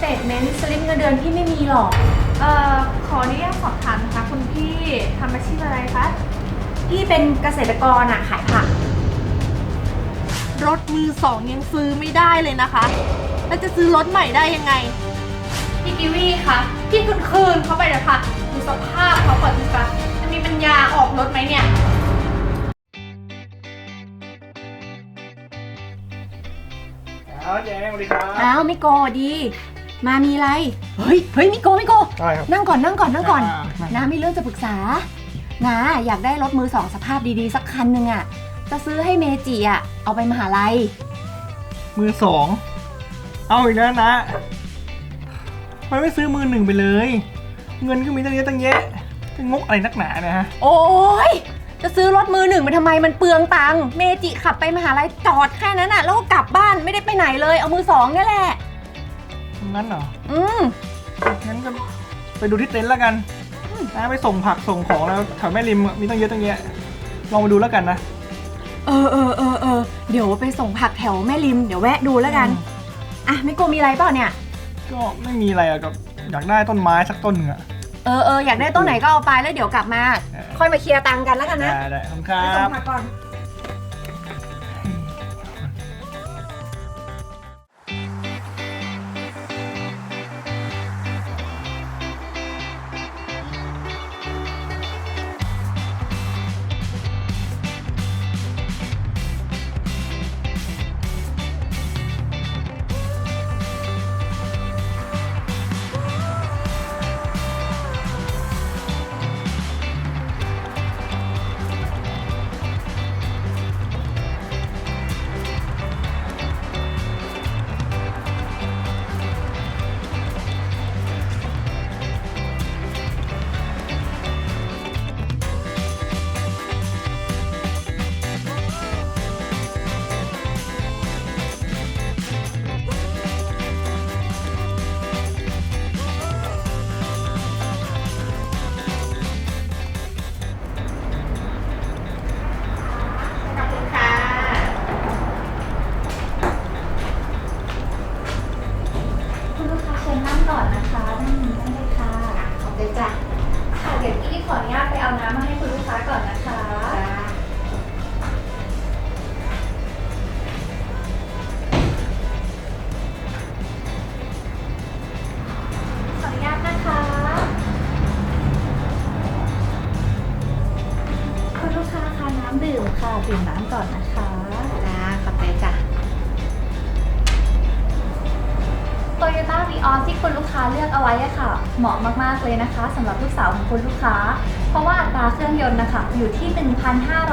เตทเมนต์สลิปเงินเดือนพี่ไม่มีหรอก เอ่อ ขออนุญาตสอบถามนะคะคุณพี่ทำอาชีพอะไรคะ พี่เป็นเกษตรกรอะขายผัก รถมือสองยังซื้อไม่ได้เลยนะคะ แล้วจะซื้อรถใหม่ได้ยังไง พี่กิวี่คะพี่คืนคืนเขาไปเลยค่ะดูสภาพเขาก่อนสิคะจะมีปัญญาออกรถไหมเนี่ยเอาเจ๊สวัสดีครับอ้าวมิโกดี มามีอะไร เฮ้ย เฮ้ยมิโกมิโก ได้ครับ นั่งก่อนนั่งก่อนนั่งก่อนอ่าอ่า นามีเรื่องจะปรึกษานาอยากได้รถมือสองสภาพดีๆ สักคันหนึ่งอะจะซื้อให้เมจิอะเอาไปมหาลัย มือสอง เอาอีกแล้วนะทำไมไม่ซื้อมือหนึ่งไปเลย เงินก็มีตั้งเยอะตั้งแยะจะงกอะไรนักหนาเนี่ยฮะ โอ้ยจะซื้อรถมือหนึ่งไปทำไมมันเปลืองตังค์เมจิขับไปมหาลัยจอดแค่นั้นอะแล้วก็กลับบ้านไม่ได้ไปไหนเลยเอามือสองนี่แหละ งั้นเหรออืมงั้นก็ไปดูที่เต็นท์แล้วกันนะไปส่งผักส่งของแล้วแถวแม่ริมมีตั้งเยอะตั้งแยะลองไปดูแล้วกันนะเออเออเออเออเดี๋ยวไปส่งผักแถวแม่ริมเดี๋ยวแวะดูแล้วกันอะมิโกมีอะไรเปล่าเนี่ย ก็ไม่มีอะไรอะก็อยากได้ต้นไม้สักต้นหนึ่งอะเออเอออยากได้ต้นไหนก็เอาไปแล้วเดี๋ยวกลับมาเออค่อยมาเคลียร์ตังค์กันแล้วกันนะได้ได้ขอบคุณครัไปส่งบ ผักก่อน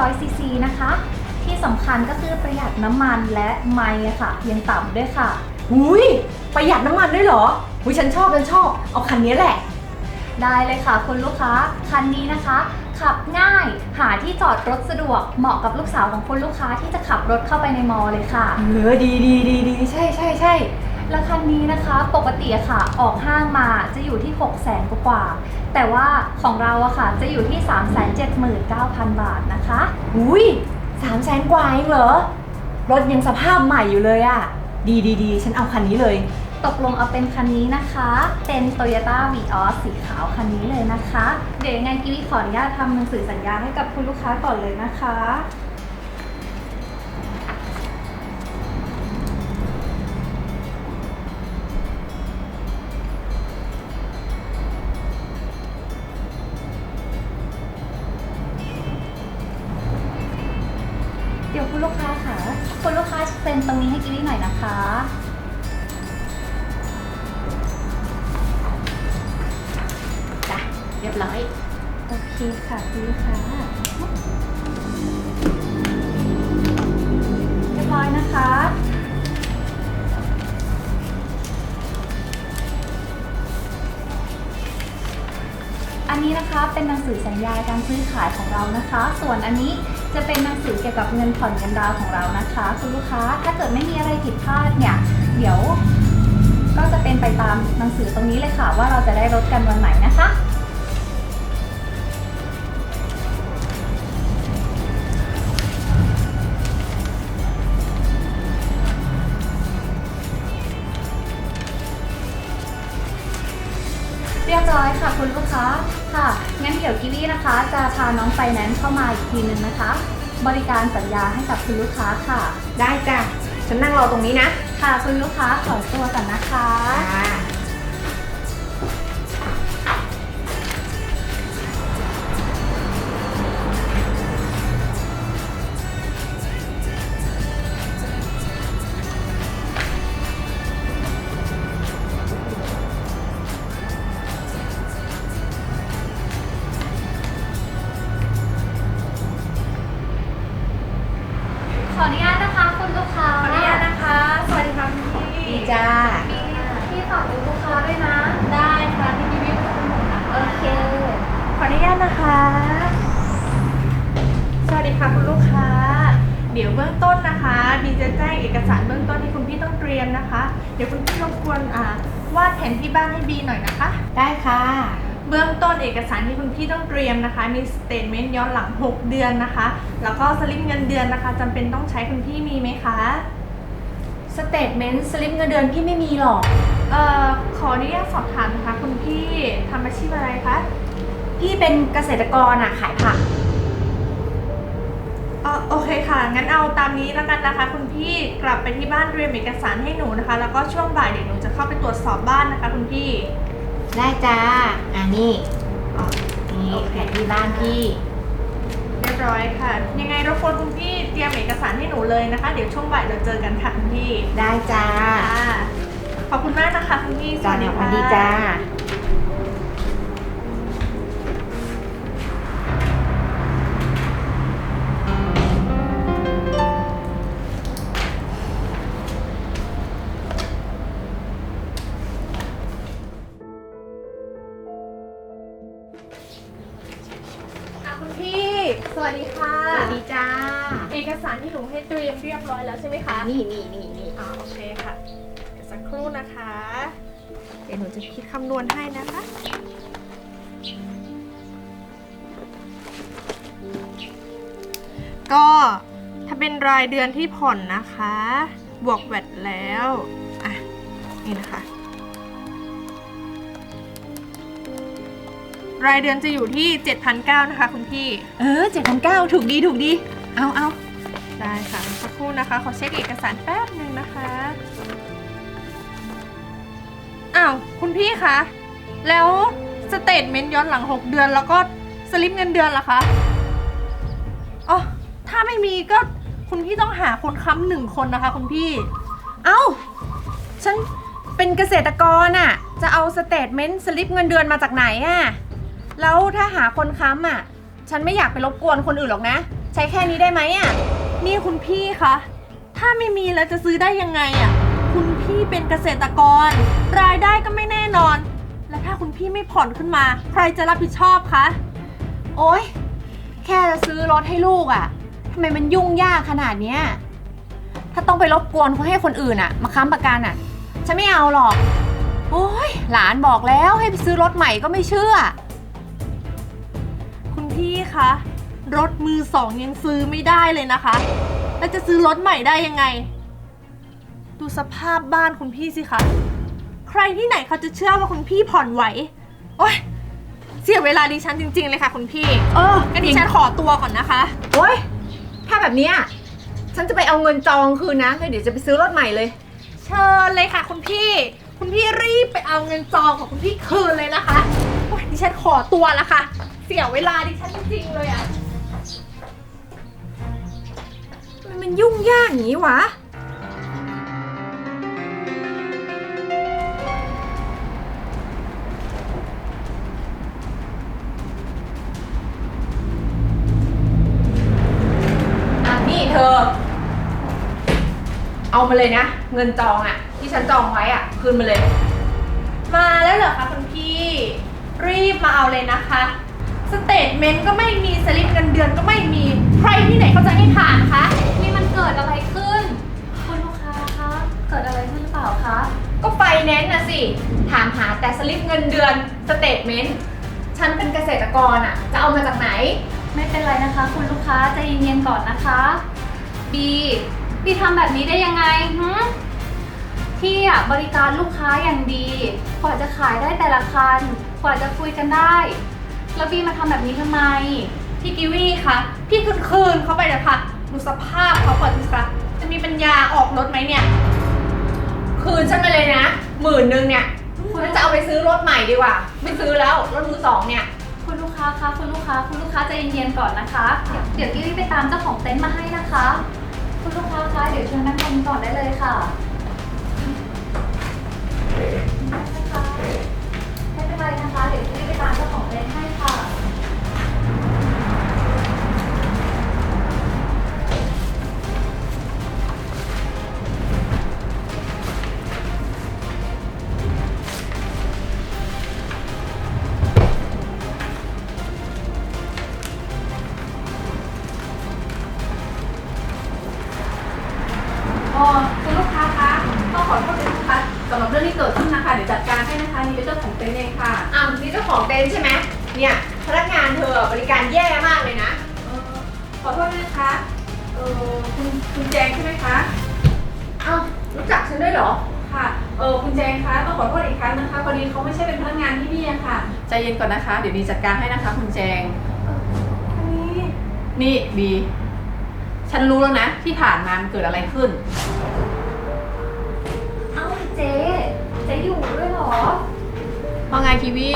500 ซีซีนะคะ ที่สำคัญก็คือประหยัดน้ำมันและไมล์อะค่ะยังต่ำด้วยค่ะ หุยประหยัดน้ำมันด้วยเหรอหุยฉันชอบฉันชอบ เอาคันนี้แหละ ได้เลยค่ะคุณลูกค้า คันนี้นะคะ ขับง่าย หาที่จอดรถสะดวก เหมาะกับลูกสาวของคุณลูกค้าที่จะขับรถเข้าไปในมอเลยค่ะ เออดีดีดีดีใช่ใช่ใช่ และคันนี้นะคะปกติอะค่ะออกห้างมาจะอยู่ที่ 6 0 0 0 0กว่าๆแต่ว่าของเราอะค่ะจะอยู่ที่ 379,000 บาทนะคะหุยสามแสนกว่าเองเหรอ รถยังสภาพใหม่อยู่เลยอะดีดีดีฉันเอาคันนี้เลย ตกลงเอาเป็นคันนี้นะคะ เป็น Toyota Vios สีขาวคันนี้เลยนะคะ เดี๋ยวยังไงกิวิขออนุญาตทำหนังสือสัญญาให้กับคุณลูกค้าก่อนเลยนะคะ รียบร้อย โอเคค่ะคุณลูกค้าเรียบร้อยนะคะ อันนี้นะคะเป็นหนังสือสัญญาการซื้อขายของเรานะคะ ส่วนอันนี้จะเป็นหนังสือเกี่ยวกับเงินผ่อนเงินดาวของเรานะคะคุณลูกค้าถ้าเกิดไม่มีอะไรผิดพลาดเนี่ย เดี๋ยวก็จะเป็นไปตามหนังสือตรงนี้เลยค่ะ ว่าเราจะได้รถกันวันไหนนะคะาน้องไฟแนนซ์เข้ามาอีกทีนึงนะคะ บริการสัญญาให้กับคุณลูกค้าค่ะ ได้จ้ะ ฉันนั่งรอตรงนี้นะ ค่ะคุณลูกค้าขอตัวก่อนนะคะจ้า ดีค่ะคุณลูกค้า เดี๋ยวเบื้องต้นนะคะบีจะแจ้งเอกสารเบื้องต้นที่คุณพี่ต้องเตรียมนะคะ เดี๋ยวคุณพี่รบกวนอ่าวาดแผนที่บ้านให้บีหน่อยนะคะ ได้ค่ะ เบื้องต้นเอกสารที่คุณพี่ต้องเตรียมนะคะ มีสเตทเมนต์ย้อนหลัง 6 เดือนนะคะ แล้วก็สลิปเงินเดือนนะคะจำเป็นต้องใช้คุณพี่มีไหมคะ สเตทเมนต์สลิปเงินเดือนพี่ไม่มีหรอก เอ่อขออนุญาตสอบถามนะคะ คุณพี่ทำอาชีพอะไรคะ พี่เป็นเกษตรกรอะขายผักเอ่อโอเคค่ะ งั้นเอาตามนี้แล้วกันนะคะ คุณพี่กลับไปที่บ้านเตรียมเอกสารให้หนูนะคะ แล้วก็ช่วงบ่ายเดี๋ยวหนูจะเข้าไปตรวจสอบบ้านนะคะ คุณพี่ ได้จ้าอ่านี่อ๋อนี่โอเค แผนที่บ้านพี่เรียบร้อยค่ะ ยังไงรบกวนคุณพี่เตรียมเอกสารให้หนูเลยนะคะ เดี๋ยวช่วงบ่ายเราเจอกันค่ะคุณพี่ได้จ้าค่ะขอบคุณมากนะคะคุณพี่สจ้าวัสดีสค่ะวัสดีจ้า อกสารที่หนูให้เตรียมเรียบร้อยแล้วใช่ไหมคะนี่นี่นี่นี่อ่าโอเคค่ะเดี๋ยวสักครู่นะคะ เดี๋ยวหนูจะคิดคำนวณให้นะคะก็ถ้าเป็นรายเดือนที่ผ่อนนะคะ บวกแวดแล้ว อะ นี่นะคะ รายเดือนจะอยู่ที่ 7,900นะคะคุณพี่ เออเจ็ดพันเก้าถูกดี ถูกดี เอาเอา ได้ค่ะสักครู่นะคะขอเช็คเอกสารแป๊บหนึ่งนะคะอ้าวคุณพี่คะแล้วสเตทเมนต์ย้อนหลัง 6 เดือน แล้วก็สลิปเงินเดือนล่ะคะอ๋อถ้าไม่มีก็คุณพี่ต้องหาคนค้ำหนึ่งคนนะคะ คุณพี่ เอาฉันเป็นเกษตรกรอะ จะเอาสเตทเมนต์สลิปเงินเดือนมาจากไหนอะ แล้วถ้าหาคนค้ำอะ ฉันไม่อยากไปรบกวนคนอื่นหรอกนะ ใช้แค่นี้ได้ไหมอะ นี่คุณพี่คะ ถ้าไม่มีแล้วจะซื้อได้ยังไงอะ่ะ คุณพี่เป็นเกษตรกร รายได้ก็ไม่แน่นอน และถ้าคุณพี่ไม่ผ่อนขึ้นมา ใครจะรับผิดชอบคะ โอ๊ย แค่จะซื้อรถให้ลูกอะ่ะทำไมมันยุ่งยากขนาดเนี้ย ถ้าต้องไปรบกวนเขาให้คนอื่นอะ่ะ มาค้ำประกันอะ่ะ ฉันไม่เอาหรอก โอ๊ย หลานบอกแล้วให้ไปซื้อรถใหม่ก็ไม่เชื่อ คุณพี่คะ รถมือสองยังซื้อไม่ได้เลยนะคะ แล้วจะซื้อรถใหม่ได้ยังไง ดูสภาพบ้านคุณพี่สิคะ ใครที่ไหนเขาจะเชื่อว่าคุณพี่ผ่อนไหว โอ๊ย เสียเวลาดิฉันจริง ๆ เลยค่ะคุณพี่เอองั้นดิฉันขอตัวก่อนนะคะ โอ๊ยถ้าแบบเนี้ยฉันจะไปเอาเงินจองคืนนะแล้วเดี๋ยวจะไปซื้อรถใหม่เลย เชิญเลยค่ะคุณพี่ คุณพี่รีบไปเอาเงินจองของคุณพี่คืนเลยนะคะโอ๊ยดิฉันขอตัวละค่ะ เสียเวลาดิฉันจริงๆเลยอะ มันยุ่งยากอย่างนี้วะ อะนี่เธอ เอามาเลยนะ เงินจองอะที่ฉันจองไว้อะคืนมาเลย มาแล้วเหรอคะคุณพี่ รีบมาเอาเลยนะคะ สเตทเมนต์ก็ไม่มีสลิปเงินเดือนก็ไม่มี ใครที่ไหนเขาจะให้ผ่านคะ กิดอะไรขึ้น คุณลูกค้าคะ เกิดอะไรขึ้นหรือเปล่าคะ ก็ไฟแนนซ์นะสิ ถามหาแต่สลิปเงินเดือนสเตทเมนต์ ฉันเป็นเกษตรกรอะจะเอามาจากไหน ไม่เป็นไรนะคะ คุณลูกค้าใจเย็นๆก่อนนะคะ บีบีทำแบบนี้ได้ยังไงหืที่อะบริการลูกค้าอย่างดี กว่าจะขายได้แต่ละคัน กว่าจะคุยกันได้ แล้วบีมาทำแบบนี้ทำไม พี่กิวี่คะ พี่คืนคืนเขาไปเลยค่ะ ดูสภาพเขาก่อนสิคะจะมีปัญญาออกรถไหมเนี่ย คืนฉันไปเลยนะหมื่นนึงเนี่ยฉันจะเอาไปซื้อรถใหม่ดีกว่า ไม่ซื้อแล้วรถมือสองเนี่ย คุณลูกค้าคะคุณลูกค้า คุณลูกค้าใจเย็นๆก่อนนะคะ เดี๋ยวเดี๋ยวกี้ไปตามเจ้าของเต็นท์มาให้นะคะ คุณลูกค้าคะเดี๋ยวเชิญนั่งตรงนี้ก่อนได้เลยค่ะนะคะไม่เป็นไรนะคะ เดี๋ยวกี้ไปตามเจ้า ฉันด้วยเหรอ ค่ะ เออคุณแจงคะต้องขอโทษอีกครั้งนะคะ พอดีเขาไม่ใช่เป็นพนักงานที่นี่อะค่ะ ใจเย็นก่อนนะคะ เดี๋ยวดีจัดการให้นะคะ คุณแจง อันนี้นี่บีฉันรู้แล้วนะ ที่ผ่านมามันเกิดอะไรขึ้น เอ้าเจ๊เจ๊อยู่ด้วยเหรอ ว่าไงคีวี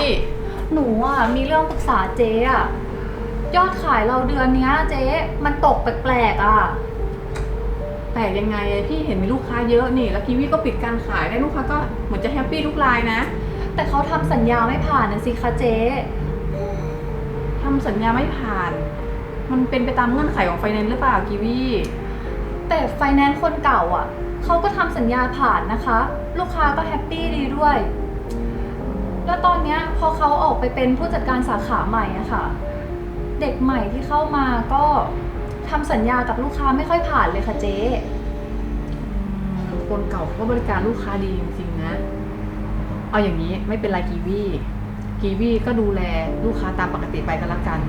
หนูอะมีเรื่องปรึกษาเจ๊อะ ยอดขายเราเดือนเนี้ยเจ๊มันตกแปลกๆอะ แต่ยังไงอะพี่เห็นมีลูกค้าเยอะนี่ แล้วคีวีก็ปิดการขายได้ลูกค้าก็เหมือนจะแฮปปี้ทุกรายนะ แต่เขาทำสัญญาไม่ผ่านนะสิคะเจ๊ทำสัญญาไม่ผ่าน มันเป็นไปตามเงื่อนไขของไฟแนนซ์หรือเปล่ากีวี แต่ไฟแนนซ์คนเก่าอะเขาก็ทำสัญญาผ่านนะคะ ลูกค้าก็แฮปปี้ดีด้วย แล้วตอนเนี้ยพอเขาออกไปเป็นผู้จัดการสาขาใหม่อะค่ะ เด็กใหม่ที่เข้ามาก็ ทำสัญญากับลูกค้าไม่ค่อยผ่านเลยค่ะเจ๊ คนเก่าเขาก็บริการลูกค้าดีจริงๆนะ เอาอย่างนี้ไม่เป็นไรกีวีกีวีก็ดูแลลูกค้าตามปกติไปก็แล้วกัน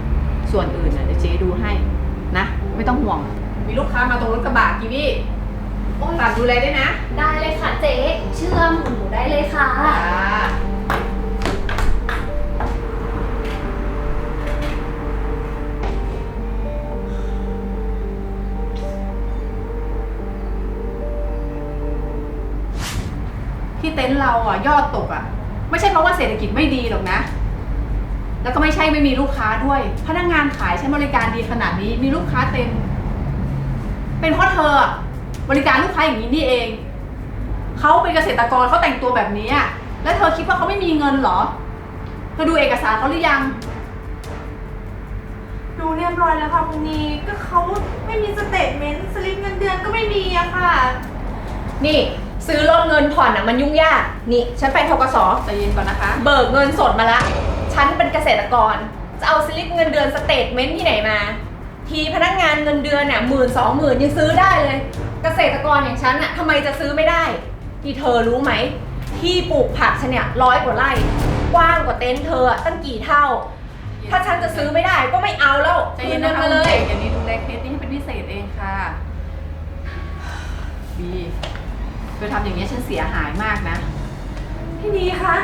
ส่วนอื่นน่ะเดี๋ยวเจ๊ดูให้นะ ไม่ต้องห่วง มีลูกค้ามาตรงรถกระบะกีวีฝากดูแลด้วยนะ ได้เลยค่ะเจ๊ เชื่อมหนูได้เลยค่ะ ที่เต็นท์เราอะยอดตกอะ ไม่ใช่เพราะว่าเศรษฐกิจไม่ดีหรอกนะ แล้วก็ไม่ใช่ไม่มีลูกค้าด้วย พนักงานขายใช้บริการดีขนาดนี้มีลูกค้าเต็ม เป็นเพราะเธออะบริการลูกค้าอย่างนี้นี่เองเขาเป็นเกษตรกรเขาแต่งตัวแบบนี้อะแล้วเธอคิดว่าเขาไม่มีเงินเหรอเธอดูเอกสารเขาหรือยังดูเรียบร้อยแล้วค่ะคุณนีก็เขาไม่มีสเตทเมนต์สลิปเงินเดือนก็ไม่มีอะค่ะ นี่ ซื้อรถเงินผ่อนอะมันยุ่งยาก นี่ฉันไปทกสใจเย็นก่อนนะคะ เบิกเงินสดมาละ ฉันเป็นเกษตรกร จะเอาสลิปเงินเดือนสเตทเมนต์ที่ไหนมา ทีพนักงานเงินเดือนเนี่ยหมื่นสองหมื่นยังซื้อได้เลย เกษตรกรอย่างฉันอะทำไมจะซื้อไม่ได้นี่เธอรู้ไหม ที่ปลูกผักฉันเนี่ยร้อยกว่าไร่ กว้างกว่าเต็นท์เธออะตั้งกี่เท่า ถ้าฉันจะซื้อไม่ได้ก็ไม่เอาแล้วใจเย็นคืนะคะมาเลยเดี๋ยวนี้ดูแลเคสนี้ให้เป็นพิเศษเองค่ะบี เธอทำอย่างนี้ยฉันเสียหายมากนะ พี่นีคะ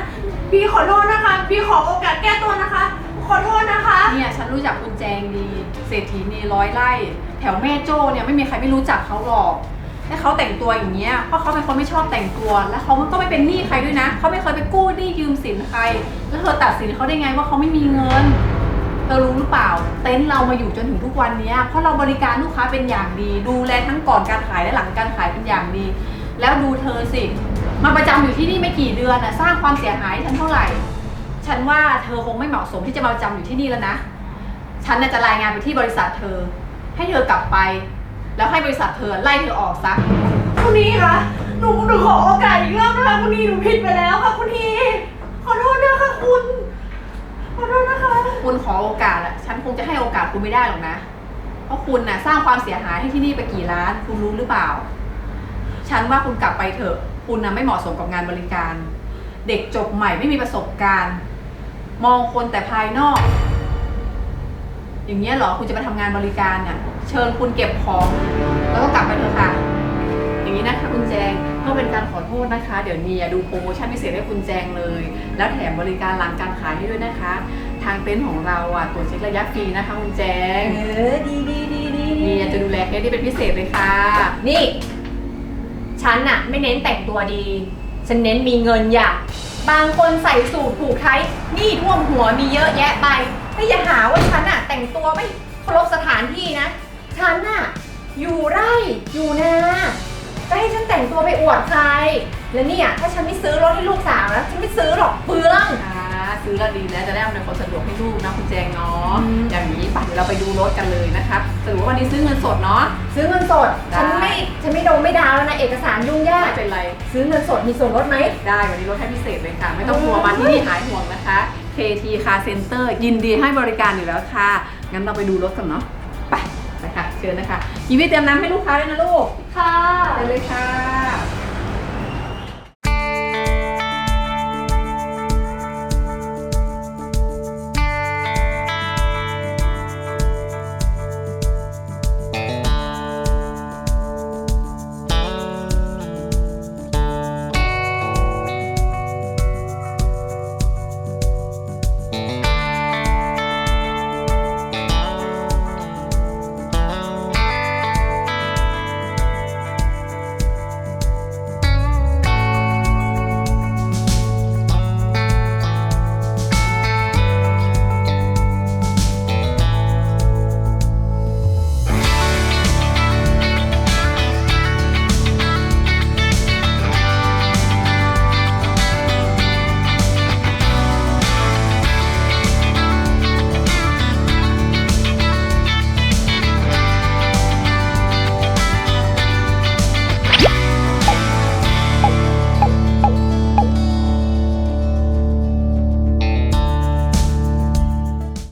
บีขอโทษนะคะบีขอโอกาสแก้ตัวนะคะ ขอโทษนะคะ เนี่ยฉันรู้จักคุณแจงดี เศรษฐีนีร้อยไร่ แถวแม่โจ้เนี่ยไม่มีใครไม่รู้จักเขาหรอกและเขาแต่งตัวอย่างเงี้ยเพราะเขาเป็นคนไม่ชอบแต่งตัว และเขาก็ไม่เป็นหนี้ใครด้วยนะ เขาไม่เคยไปกู้หนี้ยืมสินใคร แล้วเธอตัดสินเขาได้ไงว่าเขาไม่มีเงิน เธอรู้หรือเปล่า เต็นท์เรามาอยู่จนถึงทุกวันเนี้ยเพราะเราบริการลูกค้าเป็นอย่างดี ดูแลทั้งก่อนการขายและหลังการขายเป็นอย่างดี แล้วดูเธอสิ มาประจำอยู่ที่นี่ไม่กี่เดือนน่ะสร้างความเสียหายให้ฉันเท่าไหร่ ฉันว่าเธอคงไม่เหมาะสมที่จะมาประจำอยู่ที่นี่แล้วนะ ฉันน่ะจะรายงานไปที่บริษัทเธอ ให้เธอกลับไป แล้วให้บริษัทเธอไล่เธอออกซะ คุณนีคะหนูหนูขอโอกาสอีกรอบนะคะคุณนีหนูผิดไปแล้วค่ะคุณนีขอโทษนะคะคุณ ขอโทษนะคะ คุณขอโอกาสอะฉันคงจะให้โอกาสคุณไม่ได้หรอกนะ เพราะคุณน่ะสร้างความเสียหายให้ที่นี่ไปกี่ล้าน คุณรู้หรือเปล่า ฉันว่าคุณกลับไปเถอะ คุณน่ะไม่เหมาะสมกับงานบริการ เด็กจบใหม่ไม่มีประสบการณ์ มองคนแต่ภายนอก อย่างเงี้ยเหรอคุณจะมาทำงานบริการน่ะ เชิญคุณเก็บของ แล้วก็กลับไปเถอะค่ะอย่างนี้นะคะคุณแจงเธก็เป็นการขอโทษนะคะ เดี๋ยวเนียดูโปรโมชั่นพิเศษให้คุณแจงเลย แล้วแถมบริการหลังการขายให้ด้วยนะคะ ทางเต็นท์ของเราอะตรวจเช็คระยะฟรีนะคะคุณแจงเออดีดีดีดีเนียจะดูแลเคสที่เป็นพิเศษเลยค่ะ นี่ ฉันอะไม่เน้นแต่งตัวดี ฉันเน้นมีเงินอย่าบางคนใส่สูทผูกไทยนี่ท่วมหัวมีเยอะแยะไปถ้าอย่าหาว่าฉันอะแต่งตัวไม่เคารพสถานที่นะ ฉันอะอยู่ไร่อยู่นาจะให้ฉันแต่งตัวไปอวดใคร แล้วเนี่ยถ้าฉันไม่ซื้อรถให้ลูกสาวนะฉันไม่ซื้อหรอกเปลืองอ่า ซื้อแล้วดีแล้วจะได้อำนวยความสะดวกให้ลูกนะคุณแจงเนาะอืม อย่างนี้ปัดเดี๋ยวเราไปดูรถกันเลยนะคะสรุปว่าวันนี้ซื้อเงินสดเนาะ ซื้อเงินสด ได้ ฉันไม่ฉันไม่โดนไม่ดาวแล้วนะเอกสารยุ่งยากไม่เป็นไร ซื้อเงินสดมีส่วนลดไหม ได้วันนี้ลดให้พิเศษเลยค่ะ ไม่ต้องห่วงมาที่นี่หายห่วงนะคะ KT Car Center ยินดีให้บริการอยู่แล้วค่ะ งั้นเราไปดูรถกันเนาะไปไปค่ะเชิญนะคะยีวิเตรียมน้ำให้ลูกค้าด้วยนะลูกค่ะ ไปเลยค่ะ